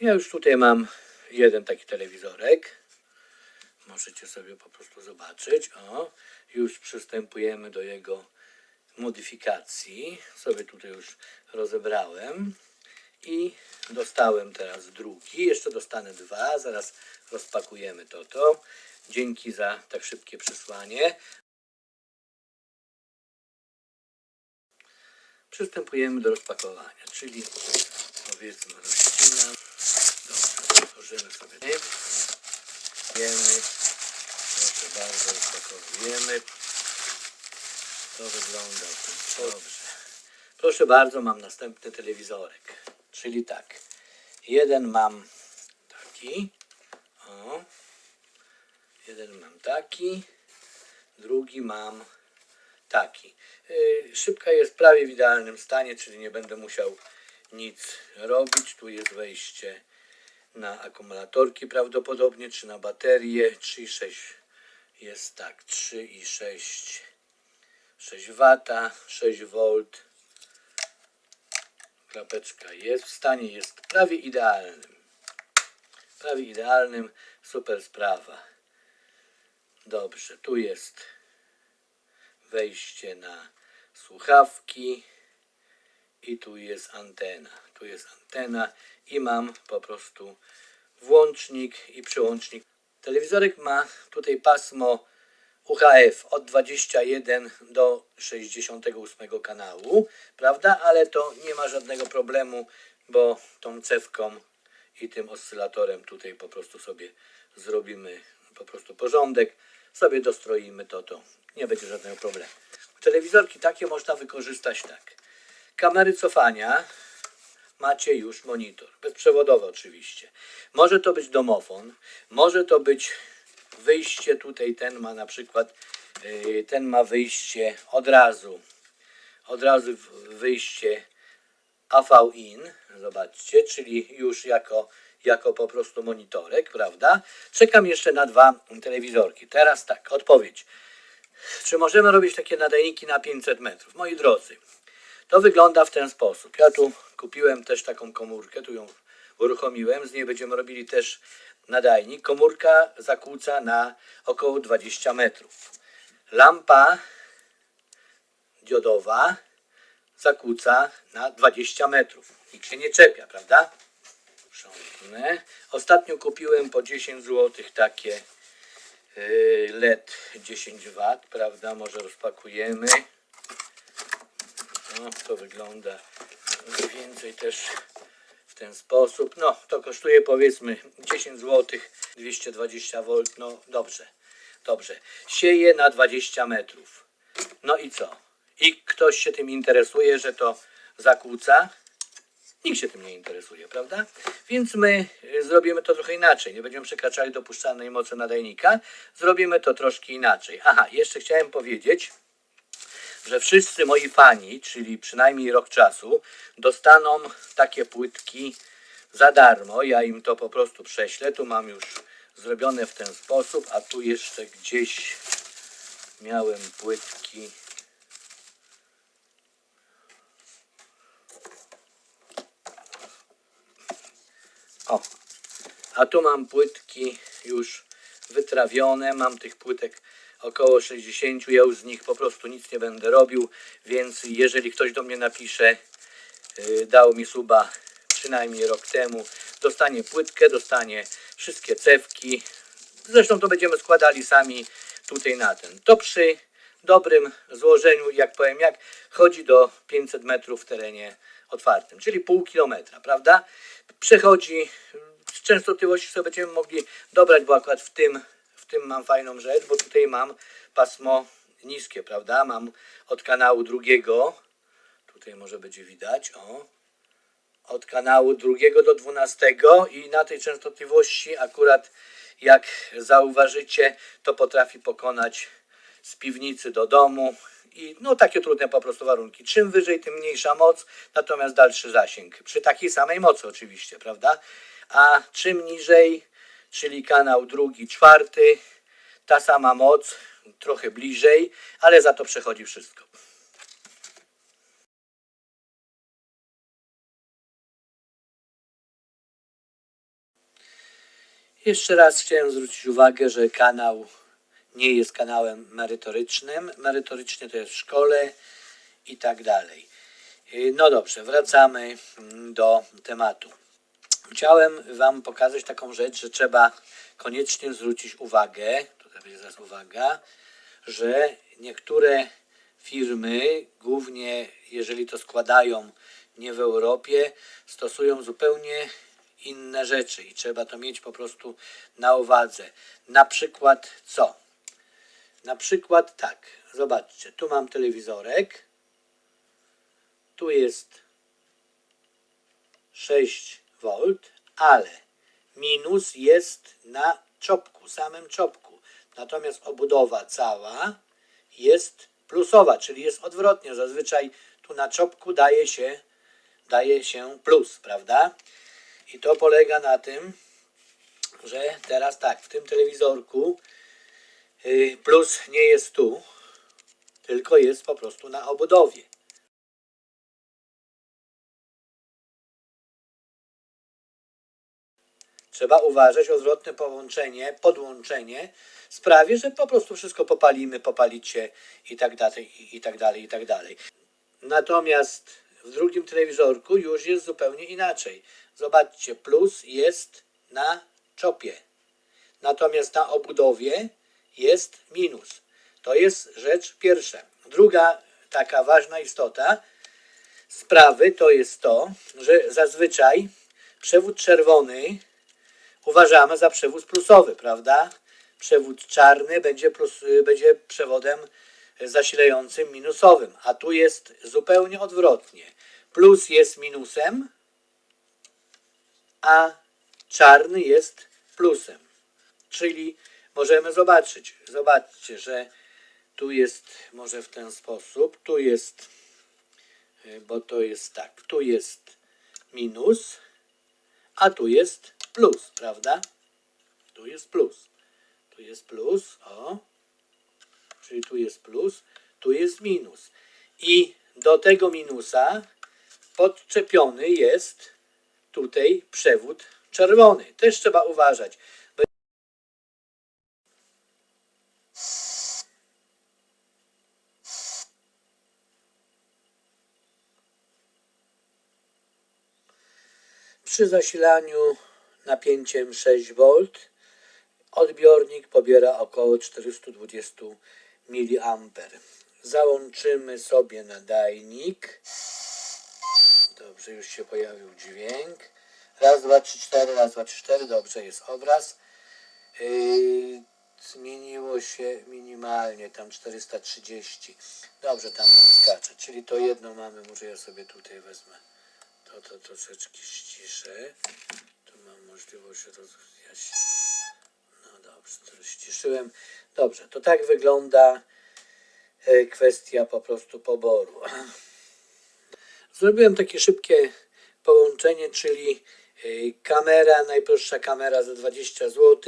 Ja już tutaj mam jeden taki telewizorek. Możecie sobie po prostu zobaczyć. O, już przystępujemy do jego modyfikacji. Sobie tutaj już rozebrałem. I dostałem teraz drugi. Jeszcze dostanę dwa. Zaraz rozpakujemy to. to. Dzięki za tak szybkie przysłanie. Przystępujemy do rozpakowania, czyli powiedzmy rozcinam. Dobrze, otworzymy sobie. Wiemy. Proszę bardzo, rozpakowujemy. To wygląda. Dobrze. Proszę bardzo, mam następny telewizorek. Czyli tak. Jeden mam taki. O. Jeden mam taki. Drugi mam taki. Yy, Szybka jest prawie w idealnym stanie, czyli nie będę musiał nic robić. Tu jest wejście na akumulatorki prawdopodobnie, czy na baterię. 3,6 jest tak, 3,6 6 W, 6 V. Klapeczka jest w stanie, jest prawie idealnym. Prawie idealnym, super sprawa. Dobrze, tu jest wejście na słuchawki i tu jest antena. Tu jest antena i mam po prostu włącznik i przełącznik. Telewizorek ma tutaj pasmo UHF od 21 do 68 kanału, prawda? Ale to nie ma żadnego problemu, bo tą cewką i tym oscylatorem tutaj po prostu sobie zrobimy po prostu porządek, sobie dostroimy to, to nie będzie żadnego problemu. Telewizorki takie można wykorzystać tak. Kamery cofania macie już monitor, bezprzewodowy oczywiście. Może to być domofon, może to być wyjście tutaj, ten ma na przykład, yy, ten ma wyjście od razu, od razu wyjście AV in, zobaczcie, czyli już jako, jako po prostu monitorek, prawda? Czekam jeszcze na dwa telewizorki. Teraz tak, odpowiedź. Czy możemy robić takie nadajniki na 500 metrów? Moi drodzy, to wygląda w ten sposób. Ja tu kupiłem też taką komórkę, tu ją uruchomiłem, z niej będziemy robili też nadajnik. Komórka zakłóca na około 20 metrów. Lampa diodowa zakłóca na 20 metrów. Nikt się nie czepia, prawda? Ostatnio kupiłem po 10 zł takie yy, LED 10 W, prawda? Może rozpakujemy. No, to wygląda mniej więcej też w ten sposób. No, to kosztuje powiedzmy 10 zł, 220 V. No, dobrze, dobrze. Sieje na 20 metrów. No i co? I ktoś się tym interesuje, że to zakłóca? Nikt się tym nie interesuje, prawda? Więc my y, zrobimy to trochę inaczej. Nie będziemy przekraczali dopuszczalnej mocy nadajnika. Zrobimy to troszkę inaczej. Aha, jeszcze chciałem powiedzieć, że wszyscy moi fani, czyli przynajmniej rok czasu, dostaną takie płytki za darmo. Ja im to po prostu prześlę. Tu mam już zrobione w ten sposób, a tu jeszcze gdzieś miałem płytki. O, a tu mam płytki już wytrawione. Mam tych płytek około 60. Ja już z nich po prostu nic nie będę robił, więc jeżeli ktoś do mnie napisze, yy, dał mi suba przynajmniej rok temu, dostanie płytkę, dostanie wszystkie cewki. Zresztą to będziemy składali sami tutaj na ten. To przy dobrym złożeniu, jak powiem, jak chodzi do 500 metrów w terenie otwartym, czyli pół kilometra, prawda? Przechodzi z częstotliwości sobie będziemy mogli dobrać, bo akurat w tym, tym mam fajną rzecz, bo tutaj mam pasmo niskie, prawda? Mam od kanału drugiego, tutaj może będzie widać, o, od kanału drugiego do 12 i na tej częstotliwości akurat jak zauważycie, to potrafi pokonać z piwnicy do domu i no takie trudne po prostu warunki. Czym wyżej, tym mniejsza moc, natomiast dalszy zasięg. Przy takiej samej mocy oczywiście, prawda? A czym niżej, czyli kanał drugi, czwarty, ta sama moc, trochę bliżej, ale za to przechodzi wszystko. Jeszcze raz chciałem zwrócić uwagę, że kanał nie jest kanałem merytorycznym. Merytorycznie to jest w szkole i tak dalej. No dobrze, wracamy do tematu. Chciałem Wam pokazać taką rzecz, że trzeba koniecznie zwrócić uwagę, tutaj będzie zaraz uwaga, że niektóre firmy, głównie jeżeli to składają nie w Europie, stosują zupełnie inne rzeczy i trzeba to mieć po prostu na uwadze. Na przykład co? Na przykład tak, zobaczcie, tu mam telewizorek, tu jest 6 V, ale minus jest na czopku, samym czopku. Natomiast obudowa cała jest plusowa, czyli jest odwrotnie. Zazwyczaj tu na czopku daje się, daje się plus, prawda? I to polega na tym, że teraz tak, w tym telewizorku y, plus nie jest tu, tylko jest po prostu na obudowie. Trzeba uważać, odwrotne połączenie, podłączenie sprawi, że po prostu wszystko popalimy, popalić się i tak dalej, i tak dalej, i tak dalej. Natomiast w drugim telewizorku już jest zupełnie inaczej. Zobaczcie, plus jest na czopie. Natomiast na obudowie jest minus. To jest rzecz pierwsza. Druga taka ważna istota sprawy to jest to, że zazwyczaj przewód czerwony uważamy za przewód plusowy, prawda? Przewód czarny będzie, plus, będzie przewodem zasilającym minusowym, a tu jest zupełnie odwrotnie. Plus jest minusem, a czarny jest plusem. Czyli możemy zobaczyć, zobaczcie, że tu jest może w ten sposób, tu jest, bo to jest tak, tu jest minus, a tu jest plus, prawda? Tu jest plus. Tu jest plus, o. Czyli tu jest plus, tu jest minus. I do tego minusa podczepiony jest tutaj przewód czerwony. Też trzeba uważać. Przy zasilaniu napięciem 6V odbiornik pobiera około 420 mA. Załączymy sobie nadajnik. Dobrze, już się pojawił dźwięk. Raz, dwa, trzy, cztery, raz, dwa, trzy, cztery. Dobrze, jest obraz. Yy, zmieniło się minimalnie, tam 430. Dobrze, tam nam skacze. Czyli to jedno mamy, może ja sobie tutaj wezmę. To, to troszeczkę ściszę. Możliwość rozjaśnienia. No dobrze, to ściszyłem. Dobrze, to tak wygląda e, kwestia po prostu poboru. Zrobiłem takie szybkie połączenie, czyli e, kamera, najprostsza kamera za 20 zł.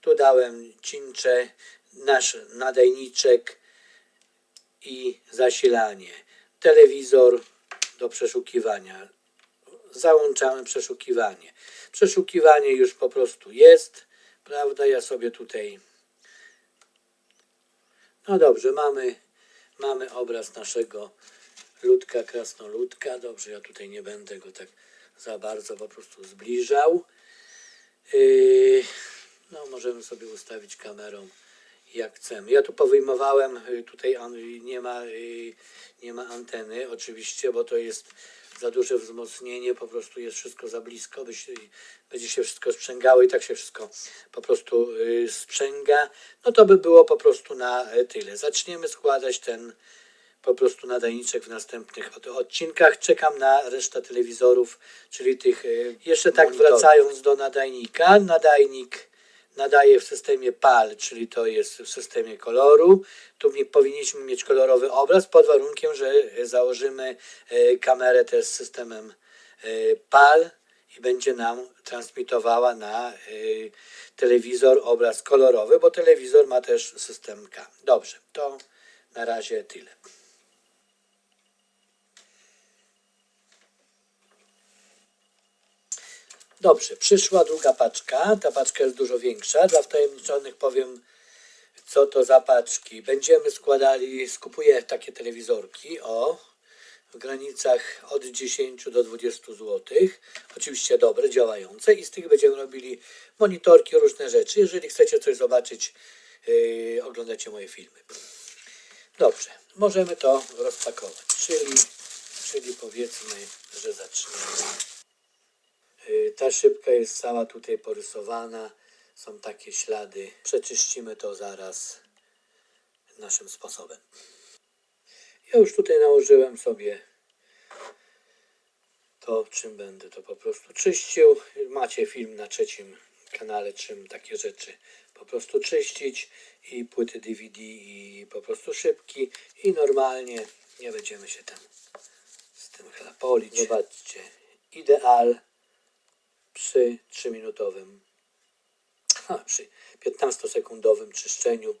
Tu dałem cincze, nasz nadajniczek i zasilanie. Telewizor do przeszukiwania. Załączamy przeszukiwanie. Przeszukiwanie już po prostu jest, prawda? Ja sobie tutaj. No dobrze, mamy, mamy obraz naszego ludka, krasnoludka. Dobrze, ja tutaj nie będę go tak za bardzo po prostu zbliżał. Yy, no, możemy sobie ustawić kamerą jak chcemy. Ja tu powyjmowałem, y, tutaj nie ma, y, nie ma anteny oczywiście, bo to jest za duże wzmocnienie, po prostu jest wszystko za blisko, będzie się wszystko sprzęgało i tak się wszystko po prostu y, sprzęga. No to by było po prostu na e, tyle. Zaczniemy składać ten po prostu nadajniczek w następnych od- odcinkach. Czekam na resztę telewizorów, czyli tych. e, Jeszcze tak Monitorów. wracając do nadajnika. Nadajnik nadaje w systemie PAL, czyli to jest w systemie koloru. Tu powinniśmy mieć kolorowy obraz pod warunkiem, że e, założymy e, kamerę też z systemem e, PAL i będzie nam transmitowała na telewizor obraz kolorowy, bo telewizor ma też system K. Dobrze, to na razie tyle. Dobrze, przyszła druga paczka. Ta paczka jest dużo większa. Dla wtajemniczonych powiem, co to za paczki. Będziemy składali, skupuję takie telewizorki, o, w granicach od 10 do 20 zł. Oczywiście dobre, działające i z tych będziemy robili monitorki, różne rzeczy. Jeżeli chcecie coś zobaczyć, yy, oglądacie moje filmy. Dobrze, możemy to rozpakować, czyli, czyli powiedzmy, że zaczniemy. Ta szybka jest cała tutaj porysowana. Są takie ślady. Przeczyścimy to zaraz naszym sposobem. Ja już tutaj nałożyłem sobie to, czym będę to po prostu czyścił. Macie film na trzecim kanale, czym takie rzeczy po prostu czyścić i płyty DVD i po prostu szybki i normalnie nie będziemy się tam z tym chlapolić. Zobaczcie, ideal przy 3-minutowym, a, przy 15-sekundowym czyszczeniu